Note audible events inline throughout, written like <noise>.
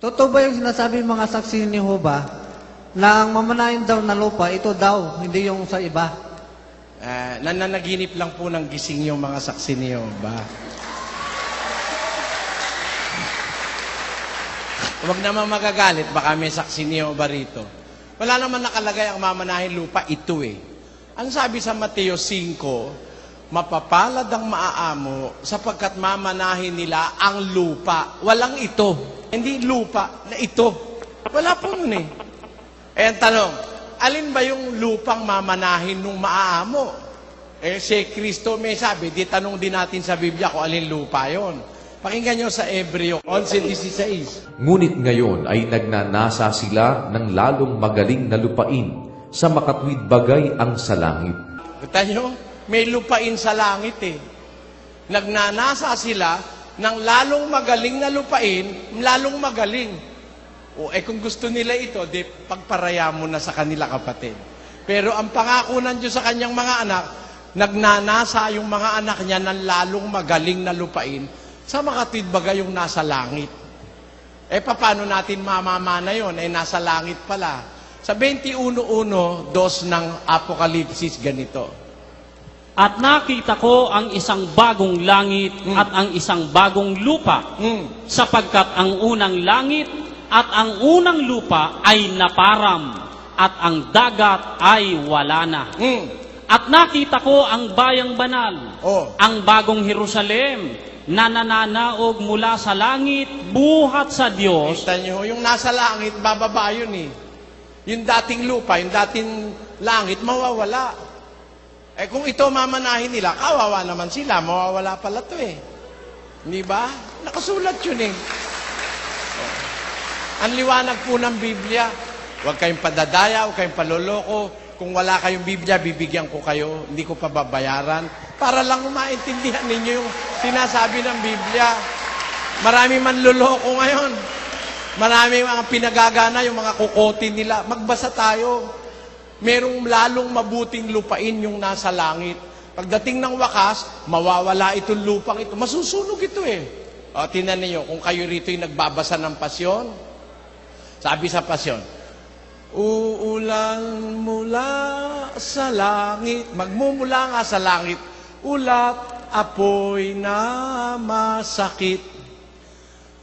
Totoo ba yung sinasabi ng mga saksi ni Jehovah na ang mamanayin daw na lupa, ito daw, hindi yung sa iba? Ah, nananaginip lang po ng gising yung mga saksi ni Jehovah. Huwag naman magagalit, baka may saksi ni Jehovah rito. Wala naman nakalagay ang mamanahin lupa, ito eh. Ang sabi sa Mateo 5, mapapalad ang maaamo sapagkat mamanahin nila ang lupa. Walang ito. Hindi lupa, na ito. Wala po nun eh. Eh, tanong, alin ba yung lupang mamanahin nung maaamo? Eh, si Kristo may sabi, di tanong din natin sa Biblia kung alin lupa yon. Pakinggan nyo sa Ebreo 11.16. Ngunit ngayon ay nagnanasa sila ng lalong magaling na lupain sa makatwid bagay ang sa langit. Kita nyo, may lupain sa langit eh. Nagnanasa sila ng lalong magaling na lupain, lalong magaling. O eh kung gusto nila ito, di pagparaya mo na sa kanila kapatid. Pero ang pangako ng Diyos sa kanyang mga anak, nagnanasa yung mga anak niya ng lalong magaling na lupain sa makatwid bagay yung nasa langit. Eh, paano natin mamamana yon? Eh, nasa langit pala. Sa 21.1, dos ng Apokalipsis, ganito. At nakita ko ang isang bagong langit at ang isang bagong lupa, Mm. sapagkat ang unang langit at ang unang lupa ay naparam, at ang dagat ay wala na. Mm. At nakita ko ang bayang banal, Oh. ang bagong Jerusalem, na nananaog mula sa langit, buhat sa Diyos, Kita nyo, yung nasa langit, bababa yun eh. Yung dating lupa, yung dating langit, mawawala. Eh kung ito mamanahin nila, kawawa naman sila, mawawala pala to eh. Hindi ba? Nakasulat yun eh. Ang liwanag po ng Biblia, huwag kayong padadaya, huwag kayong paloloko. Kung wala kayong Biblia, bibigyan ko kayo, hindi ko pa babayaran. Para lang maintindihan ninyo yung sinasabi ng Biblia. Marami man luloko ngayon. Marami mga pinagagana, yung mga kukotin nila. Magbasa tayo. Merong lalong mabuting lupain yung nasa langit. Pagdating ng wakas, mawawala itong lupang ito. Masusunog ito eh. O, tinan ninyo, kung kayo rito yung nagbabasa ng pasyon, sabi sa pasyon, Uulan mula sa langit, magmumula nga sa langit, ulat, apoy na masakit.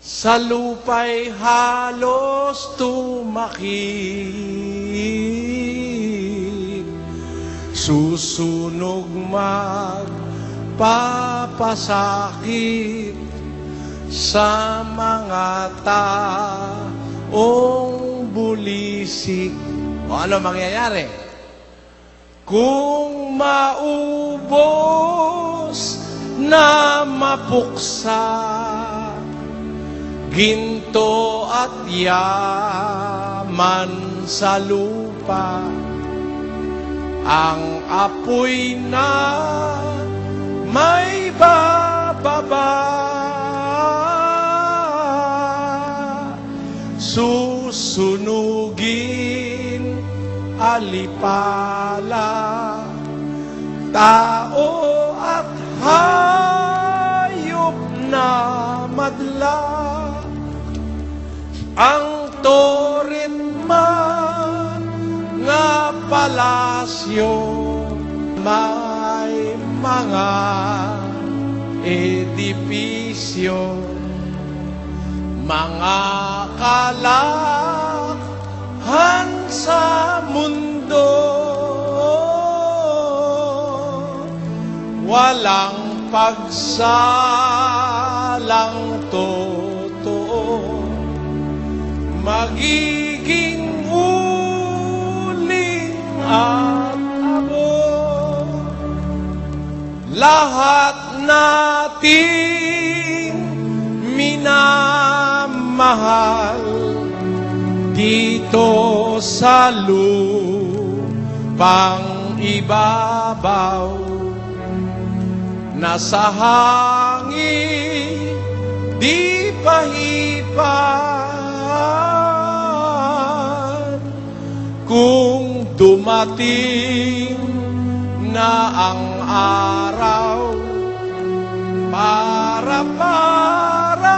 Sa lupa'y halos tumakit. Susunog magpapasakit sa mga taong bulisik. O ano mangyayari? Kung maubos na mapuksa, ginto at yaman sa lupa, ang apoy na may bababa. Susunugin alipala tao palasyo may mga edipisyo. Mga kalakhan sa mundo walang pagsalang totoo. Magiging at abo lahat nating minamahal dito sa lupang ibabaw nasa hangin di pahipan. Kung dumating na ang araw para para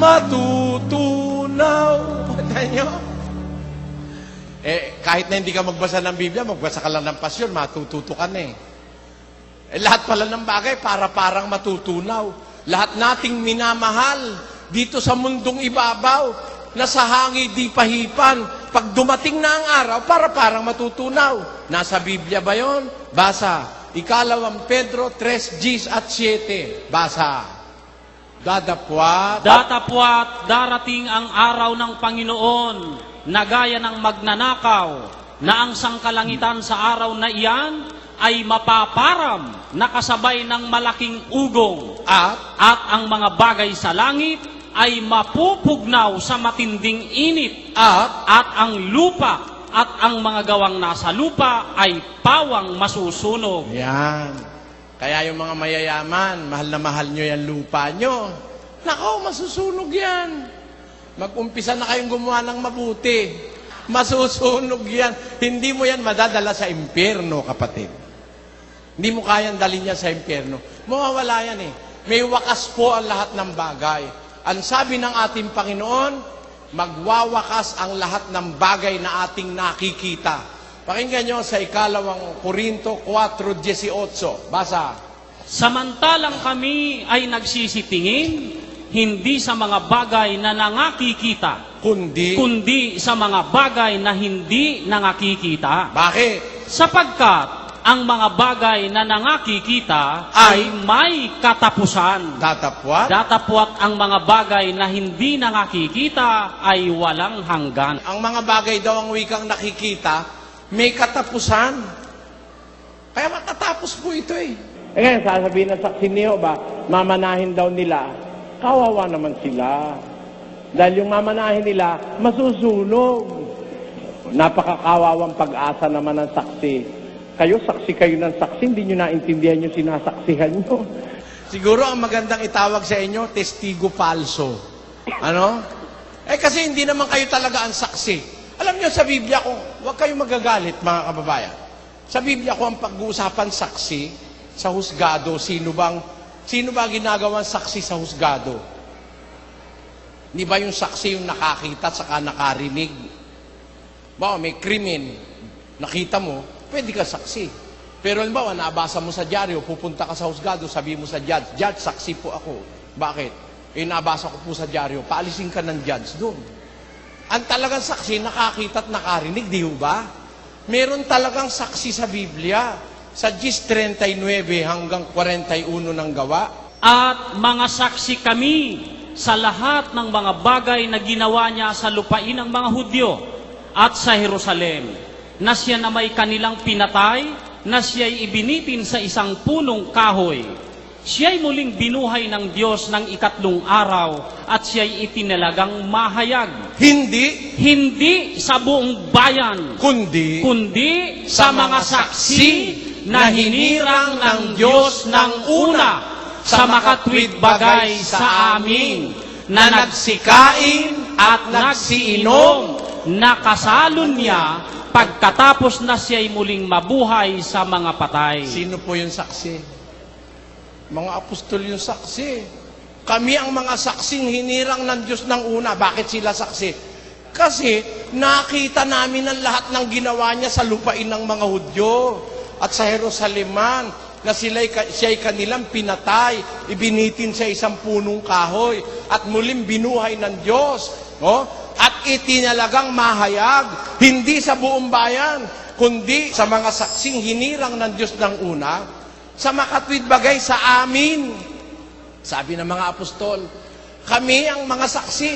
matutunaw. <laughs> Tignan nyo? Eh, kahit na hindi ka magbasa ng Biblia, magbasa ka lang ng pasyon, matututo ka na eh. Eh, lahat pala ng bagay para parang matutunaw. Lahat nating minamahal dito sa mundong ibabaw, na sa hangin di pahipan. Pag dumating na ang araw, para parang matutunaw. Nasa Biblia ba yon? Basa. Ikalawang Pedro 3, Gs at 7. Basa. Dadapwat. Datapwat darating ang araw ng Panginoon na gaya ng magnanakaw na ang sangkalangitan sa araw na iyan ay mapaparam na kasabay ng malaking ugong at at ang mga bagay sa langit ay mapupugnaw sa matinding init at at ang lupa at ang mga gawang nasa lupa ay pawang masusunog. Yan. Kaya yung mga mayayaman, mahal na mahal nyo yan lupa nyo. Nako, masusunog yan. Mag-umpisa na kayong gumawa ng mabuti. Masusunog yan. Hindi mo yan madadala sa impyerno, kapatid. Hindi mo kayang dalhin yan sa impyerno. Mawawala yan eh. May wakas po ang lahat ng bagay. Ang sabi ng ating Panginoon, magwawakas ang lahat ng bagay na ating nakikita. Pakinggan nyo sa ikalawang Korinto 4.18. Basa. Samantalang kami ay nagsisitingin, hindi sa mga bagay na nangakikita, Kundi, kundi sa mga bagay na hindi nangakikita. bakit? Sapagkat ang mga bagay na nangakikita Ay- ay may katapusan. Datapwat? Datapwat ang mga bagay na hindi nangakikita ay walang hanggan. ang mga bagay daw ang wikang nakikita, may katapusan. Kaya matatapos po ito eh. Eh ngayon, sasabihin ng saksi ni Jehovah, mamanahin daw nila. Kawawa naman sila. Dahil yung mamanahin nila, masusunog. Napakakawawang pag-asa naman ng saksi. Kayo, saksi kayo ng saksi, hindi nyo naintindihan yung sinasaksihan nyo. Siguro ang magandang itawag sa inyo, testigo falso. Ano? Eh kasi hindi naman kayo talaga ang saksi. Alam niyo sa Biblia ko, huwag kayong magagalit mga kababayan. Sa Biblia ko ang pag-uusapan saksi sa husgado, sino bang sino ba ginagawang saksi sa husgado? Di ba yung saksi yung nakakita at saka nakarinig? Ba, may krimen, nakita mo, pwede ka saksi. Pero halimbawa, nabasa mo sa dyaryo, pupunta ka sa husgado, sabi mo sa judge, Judge, saksi po ako. Bakit? Eh, nabasa ko po sa dyaryo, paalisin ka ng judge doon. Ang talagang saksi, nakakita at nakarinig, di ba? Meron talagang saksi sa Biblia. Sa Gis 39 hanggang 41 ng gawa, At mga saksi kami sa lahat ng mga bagay na ginawa niya sa lupain ng mga Hudyo at sa Jerusalem, na siya na may kanilang pinatay, na siya'y ibinitin sa isang punong kahoy. Siya'y muling binuhay ng Diyos ng ikatlong araw at siya'y itinalagang mahayag. hindi, Hindi sa buong bayan, kundi, kundi sa mga saksi na hinirang ng Diyos ng una. sa makatwid bagay sa amin na nagsikain at nagsiinom na kasalon niya pagkatapos na siya'y muling mabuhay sa mga patay. Sino po yung saksi? Mga apostol yung saksi. Kami ang mga saksing hinirang ng Diyos ng una. Bakit sila saksi? Kasi nakita namin ang lahat ng ginawa niya sa lupain ng mga Hudyo at sa Jerusaleman na sila'y, siya'y kanilang pinatay, ibinitin sa isang punong kahoy at muling binuhay ng Diyos. No? At itinalagang mahayag, hindi sa buong bayan, kundi sa mga saksing hinirang ng Diyos ng una, sa makatwid bagay sa amin. Sabi ng mga apostol, kami ang mga saksi,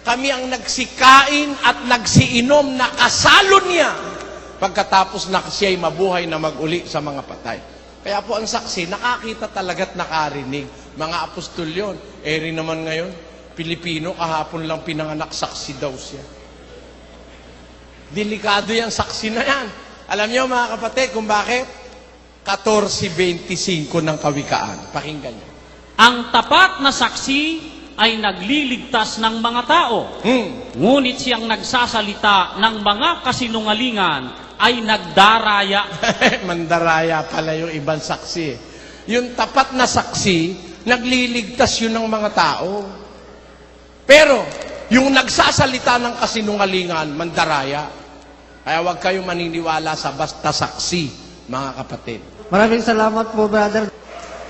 kami ang nagsikain at nagsiinom na kasalo niya pagkatapos na siya'y mabuhay na maguli sa mga patay. Kaya po ang saksi, nakakita talaga't nakarinig. Mga apostol yon. Eh rin naman ngayon, Pilipino, kahapon lang pinanganak, saksi daw siya. Delikado yung saksi na yan. Alam niyo mga kapatid kung bakit? 14.25 ng kawikaan. Pakinggan niyo. Ang tapat na saksi ay nagliligtas ng mga tao. Hmm. Ngunit siyang nagsasalita ng mga kasinungalingan ay nagdaraya. <laughs> Mandaraya pala yung ibang saksi. Yung tapat na saksi, nagliligtas yun ng mga tao. Pero, yung nagsasalita ng kasinungalingan, mandaraya. Kaya huwag kayong maniniwala sa basta saksi, mga kapatid. Maraming salamat po, brother.